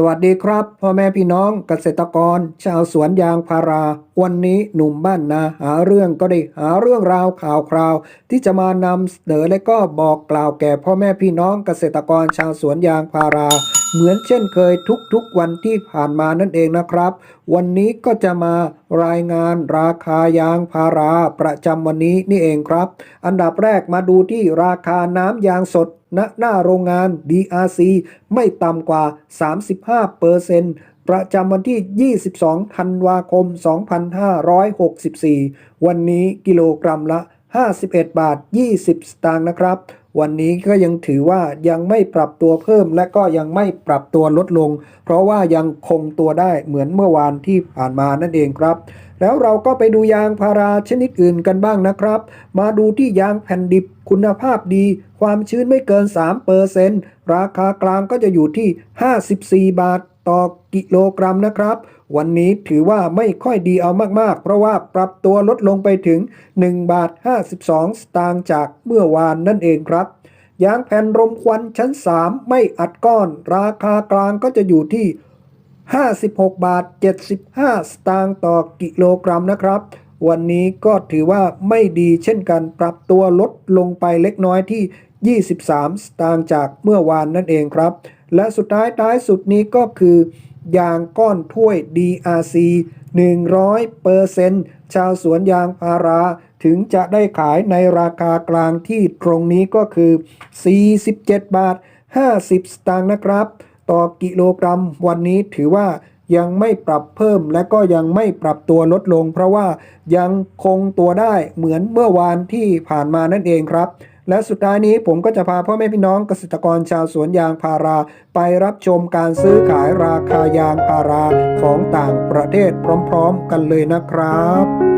สวัสดีครับ พ่อแม่พี่น้องเกษตรกร ชาวสวนยางพารา วันนี้หนุ่มบ้านนาหาเรื่องก็ได้หาเรื่องราวข่าวคราว ที่จะมานำเสนอและก็บอกกล่าวแก่พ่อแม่พี่น้องเกษตรกรชาวสวนยางพารา เหมือนเช่นเคยทุกๆวันที่ผ่านมานั่นเองนะครับ วันนี้ก็จะมารายงานราคายางพาราประจำวันนี้นี่เองครับ อันดับแรกมาดูที่ราคาน้ำยางสดณหน้าโรงงาน DRC ไม่ต่ำกว่า 35เปอร์เซ็นต์ประจำวันที่ 22 ธันวาคม 2564 วันนี้กิโลกรัมละ 51 บาท 20 สตางค์นะครับ วันนี้ก็ยังถือว่ายังไม่ปรับตัวเพิ่มและก็ยังไม่ปรับตัวลดลง เพราะว่ายังคงตัวได้เหมือนเมื่อวานที่ผ่านมานั่นเองครับ แล้วเราก็ไปดูยางพาราชนิดอื่นกันบ้างนะครับ มาดูที่ยางแผ่นดิบคุณภาพดี ความชื้นไม่เกิน 3เปอร์เซนต์ราคากลางก็จะอยู่ที่ 54 บาทต่อกิโลกรัมนะครับ วันนี้ถือว่าไม่ค่อยดีเอามากๆ เพราะว่าปรับตัวลดลงไปถึง 1 บาท 52 สตางค์จากเมื่อวานนั่นเองครับยางแผ่นรมควันชั้น 3 ไม่อัดก้อน ราคากลางก็จะอยู่ที่ 56 บาท 75 สตางค์ต่อกิโลกรัมนะครับ วันนี้ก็ถือว่าไม่ดีเช่นกันปรับตัวลดลงไปเล็กน้อยที่ 23 สตางค์จากเมื่อวานนั่นเองครับ และสุดท้ายท้ายสุดนี้ก็คือ ยางก้อนถ้วย DRC 100เปอร์เซนต์ชาวสวนยางพาราถึงจะได้ขายในราคากลางที่ตรงนี้ก็คือ 47 บาท 50 สตางค์นะครับ ต่อกิโลกรัม วันนี้ถือว่ายังไม่ปรับเพิ่มและก็ยังไม่ปรับตัวลดลง เพราะว่ายังคงตัวได้เหมือนเมื่อวานที่ผ่านมานั่นเองครับ และสุดท้ายนี้ผมก็จะพาพ่อแม่พี่น้องเกษตรกรชาวสวนยางพารา ไปรับชมการซื้อขายราคายางพาราของต่างประเทศพร้อม ๆ กันเลยนะครับ